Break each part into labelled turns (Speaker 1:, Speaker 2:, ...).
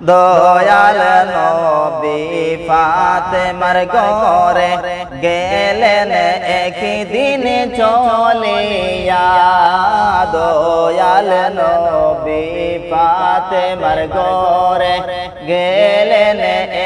Speaker 1: দয়াল নবী ফাতেমার ঘরে গেলেন একদিন চলিয়া। দয়াল নবী ফাতেমার ঘরে গেলেন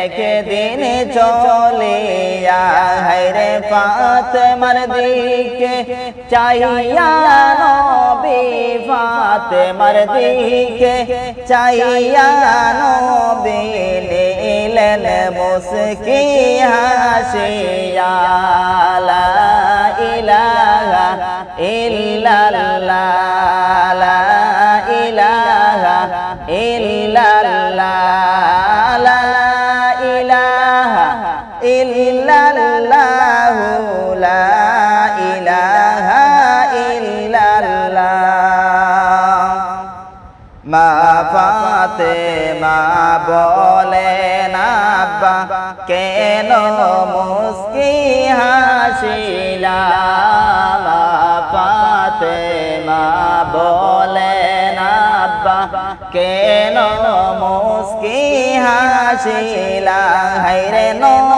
Speaker 1: একদিন চলিয়া। হায়রে ফাতেমার দিকে চাইয়া নবী ফাতেমার দিকে চাইয়া নবী নীলেন মুসকি হাসিয়া লা ইলাহা ইল্লাল্লাহ লা ইলাহা ইল্লাল্লাহ লা ইলাহা ইল্লাল্লাহ। ফাতে মা বলে, না বা কেন মুস্কি হাসিলা ফাতেমা বলে, না বা কেন মুস্কি হাসিলা হাইরে নবী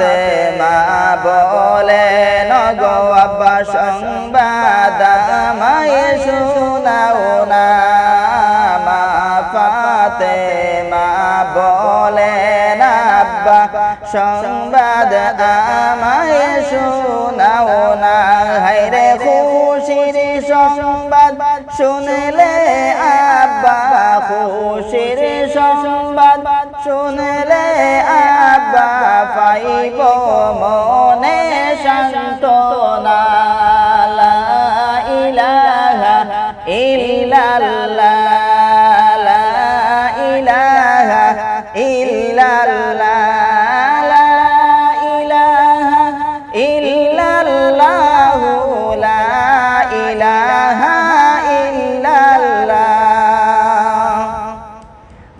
Speaker 1: ফাতে মা বলে, নগো আব্বা, সংবাদ আমায় শোনাও না। মা ফাতে মা বলে আব্বা সংবাদ আমায় শোনাও না। হায়রে খুশির সংবাদ শুনলে আব্বা, খুশির সংবাদ শুনলে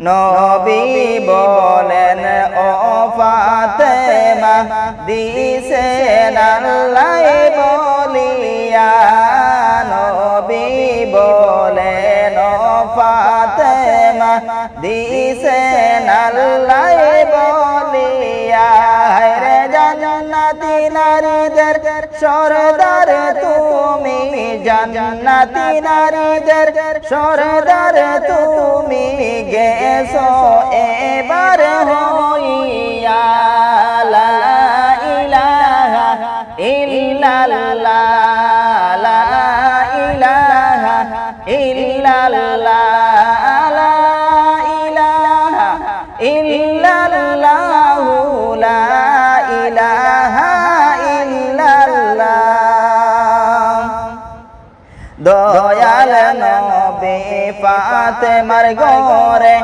Speaker 1: নবী বলেন ও ফাতেমা দিছেন আল্লাহ বলিয়া নবী বলেন ফাতেমা। দিছেন আল্লাহ বলিয়া রে জান্নাতি নারীদের সরদার তুমি, জান্নাতি নারীদের সরদার তুমি গেছো এবার হইয়া। নবী ফাতেমার ঘরে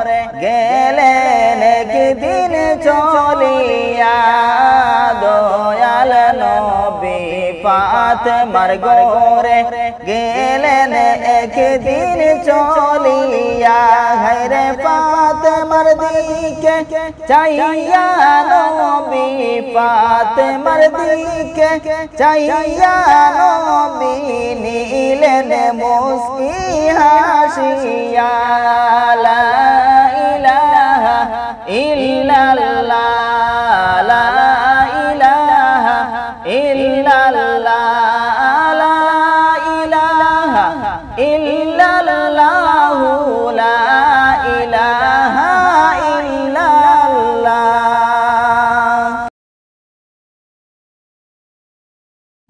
Speaker 1: গেলেন একদিন চলিয়া নবী ফাতেমার ঘরে গেলেন একদিন চলিয়া। হায়রে ফাতেমার দিকে চাইয়া নবী ফাতেমার দিকে চাইয়া নবী নীলেন মুস্কি হাসিয়া। লা ইলাহা ইল্লাল্লাহ।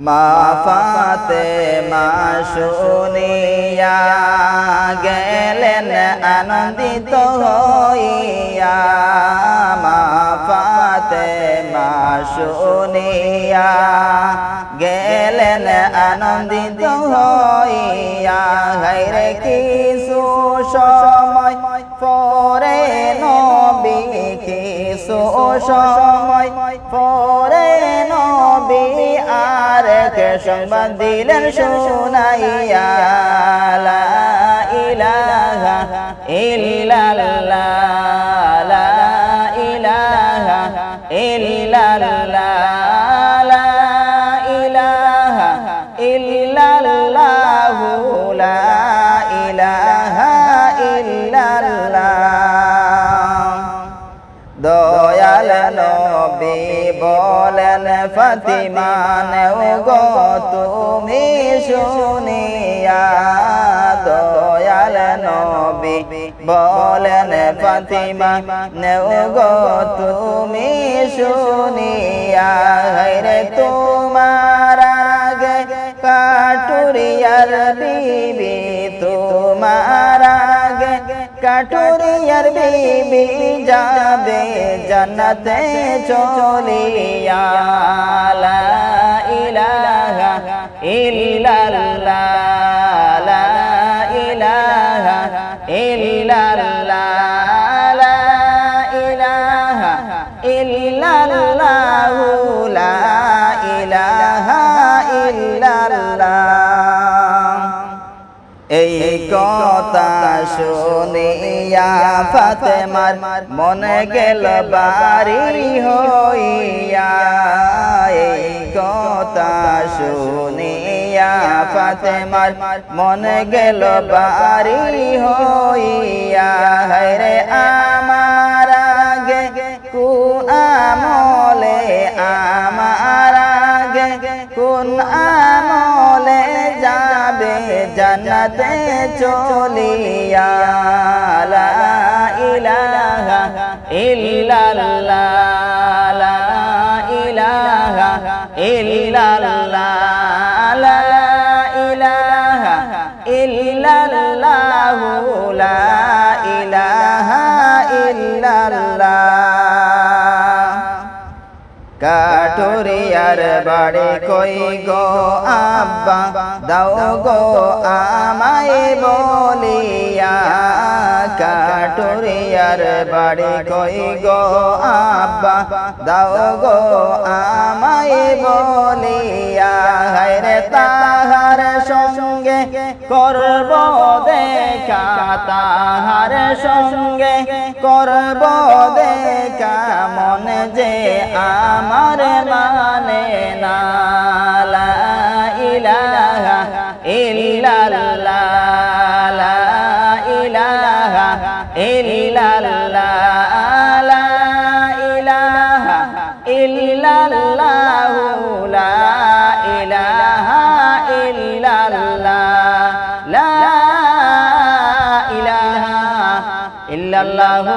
Speaker 1: মা ফাতে মা শুনিয়া গেলেন আনন্দিত হইয়া। মা ফাতে মা মা শুনিয়া গেলেন আনন্দিত হইয়া। গাইরে কিছু সময় পরে নবী, কিছু সময় সংবাদ দিলেন শোনাইয়া ইলাহা ইল্লাল্লাহ। ফাতিমা গো, তুমি শুনিয়া দয়াল নবী বলেন ফাতিমা গো, তুমি শুনিয়া রে তোমার আগে কাটুরিয়ার বিবি তোমার কাটুরিয়ার বিবি যাবে জান্নাতে চলিয়া। লা ইলাহা ইল্লাল্লাহ। ইলাহা লা এই কথা শুনিয়া ফাতেমার মনে গেল বাড়ি হইয়া। কথা শুনিয়া ফাতেমার মনে গেল বাড়ি হইয়া। রে আমার আগে কোন আমলে, আমার আগে কোন যাবে জান্নাতে চলিয়া লা ইলাহা ইল্লাল্লাহ। কাটুরিয়ার বাড়ি কই গো আব্বা? দাও গো আমায় বলিয়া কাটুরিয়ার বাড়ি কই গো আব্বা? দাও গো আমায় বলিয়া হায়রে তাহার সঙ্গে করব দেখা, তাহার সঙ্গে করব যে আমার মানে না, লা ইলাহা ইল্লাল্লাহ, লা ইলাহা ইল্লাল্লাহ, লা ইলাহা ইল্লাল্লাহ, লা ইলাহা ইল্লাল্লাহ, লা ইলাহা ইল্লাল্লাহু